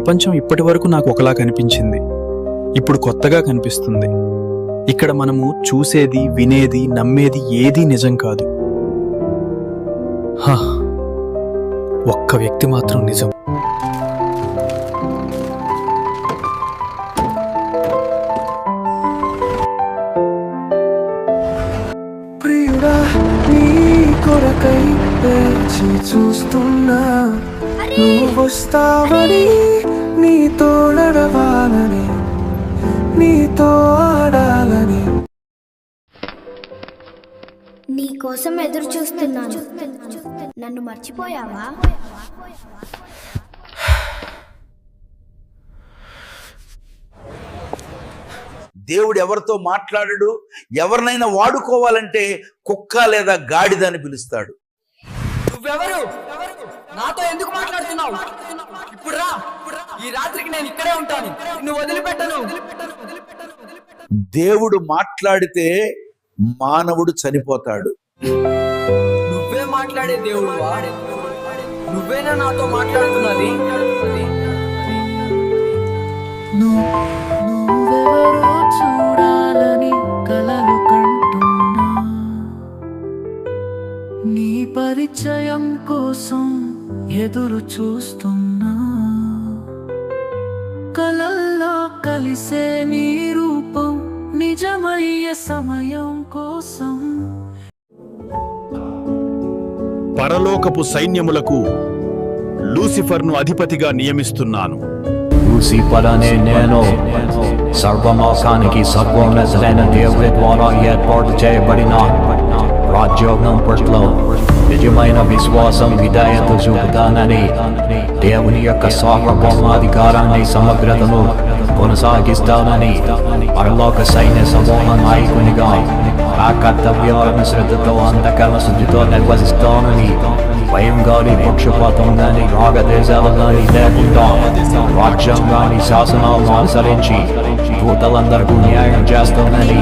ప్రపంచం ఇప్పటి వరకు నాకు ఒకలా కనిపించింది. ఇప్పుడు కొత్తగా కనిపిస్తుంది. ఇక్కడ మనము చూసేది వినేది నమ్మేది ఏదీ నిజం కాదు. ఒక్క వ్యక్తి మాత్రం నిజం. ప్రియుడా నీ కొరకై చూస్తున్నా. నువ్వు వస్తావని నీతో నడవాలని నీతో ఆడాలని. నీ కోసం ఎదురు చూస్తున్నాను. నన్ను మర్చిపోయావా? దేవుడు ఎవరితో మాట్లాడడు? ఎవరినైనా వాడుకోవాలంటే కుక్క లేదా గాడిద అని పిలుస్తాడు. నువ్వెవరు? నాతో ఎందుకు మాట్లాడుతున్నావు? ఇప్పుడు రా. ఈ రాత్రికి నేను ఇక్కడే ఉంటాను. నువ్వు వదిలిపెట్టను. దేవుడు మాట్లాడితే మానవుడు చనిపోతాడు. నువ్వే మాట్లాడే దేవుడు నువ్వేనా నాతో మాట్లాడుతున్నది? నువ్వెవరో చూడాలని కలలు కంటున్నా. నీ పరిచయం కోసం ఎదురు చూస్తున్నా. కలల్లో కలిసే నీ రూపం నిజమయ్యే సమయం కోసం. పరలోకపు సైన్యములకు లూసిఫర్ను అధిపతిగా నియమిస్తున్నాను. లూసిఫరనే నేను. సర్వలోకానికి సర్వోన్నతులైన దేవుడి ద్వారా ఏర్పాటు చేయబడిన రాజ్యోగం పట్ల నిజమైన విశ్వాసం విధాయత చూపుతానని దేవుని యొక్క సార్వభౌమాధికారాన్ని సమగ్రతను కొనసాగిస్తానని పరలోక సైన్య సమూహ నాయకునిగా ఆ కర్తవ్యాలను శ్రద్ధతో అంతకరణ శుద్ధితో నిర్వహిస్తానని భయం గాని పక్షపాతం గాని రాగదేశాలు గాని లేకుండా రాజ్యం గాని శాసనాలను అనుసరించి దూతలందరికీ న్యాయం చేస్తానని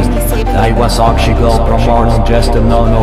దైవ సాక్షిగా ప్రమాణం చేస్తున్నాను.